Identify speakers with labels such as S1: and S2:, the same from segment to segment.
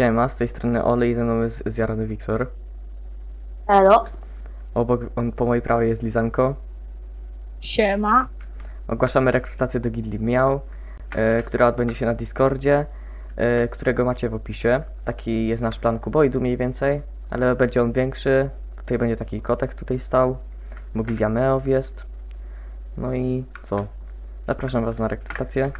S1: Siema, z tej strony Olej, ze mną jest zjarany Wiktor.
S2: Elo.
S1: Obok, on, po mojej prawej jest Lizanko.
S2: Siema.
S1: Ogłaszamy rekrutację do Gildii Miał, e, która odbędzie się na Discordzie, e, którego macie w opisie. Taki jest nasz plan kuboidu mniej więcej, ale będzie on większy. Tutaj będzie taki kotek tutaj stał, bo Gildia Meow jest. No i co? Zapraszam was na rekrutację.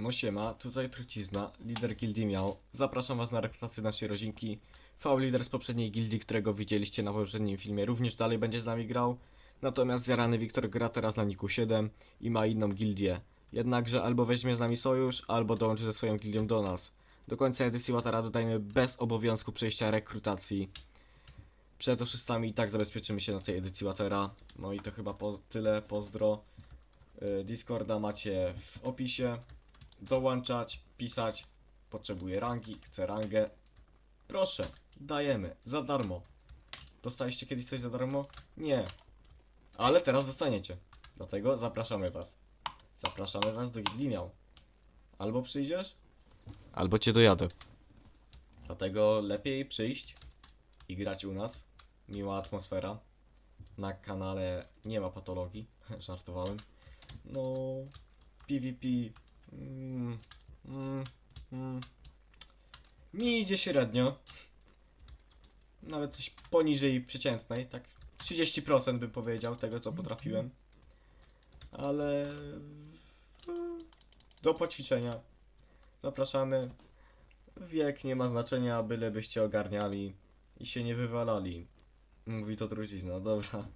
S3: No siema, tutaj Trucizna, lider gildii miał. Zapraszam was na rekrutację naszej rodzinki. V-lider z poprzedniej gildii, którego widzieliście na poprzednim filmie, również dalej będzie z nami grał. Natomiast zjarany Wiktor gra teraz na Niku 7 i ma inną gildię. Jednakże albo weźmie z nami sojusz, albo dołączy ze swoją gildią do nas. Do końca edycji Watara dodajmy bez obowiązku przejścia rekrutacji. Przed oszustami i tak zabezpieczymy się na tej edycji Watera. No i to chyba po tyle, pozdro. Y, Discorda macie w opisie dołączać, pisać, potrzebuję rangi, chcę rangę. Proszę, dajemy, za darmo. Dostaliście kiedyś coś za darmo? Nie. Ale teraz dostaniecie. Dlatego zapraszamy was. Zapraszamy was do Giliniał. Albo przyjdziesz, albo cię dojadę. Dlatego lepiej przyjść i grać u nas. Miła atmosfera. Na kanale nie ma patologii. Żartowałem. No, PvP Mm, mm, mm. Mi idzie średnio. Nawet coś poniżej przeciętnej, tak 30% bym powiedział tego co potrafiłem. Ale do poćwiczenia. Zapraszamy. Wiek nie ma znaczenia, bylebyście ogarniali i się nie wywalali. Mówi to trucizna, dobra.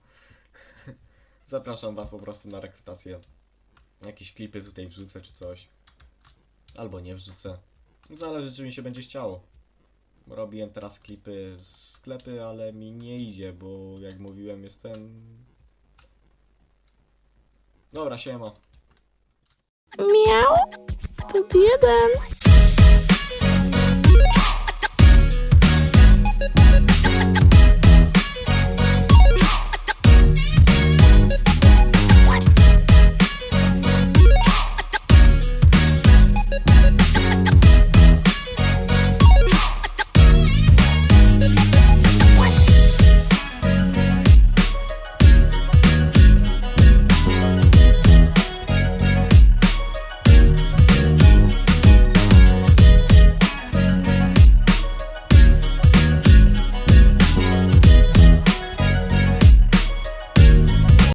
S3: Zapraszam was po prostu na rekrutację. Jakieś klipy tutaj wrzucę czy coś. Albo nie wrzucę. Zależy czy mi się będzie chciało. Robiłem teraz klipy z sklepy, ale mi nie idzie, bo jak mówiłem jestem... Dobra, siema.
S4: Miał? To jeden.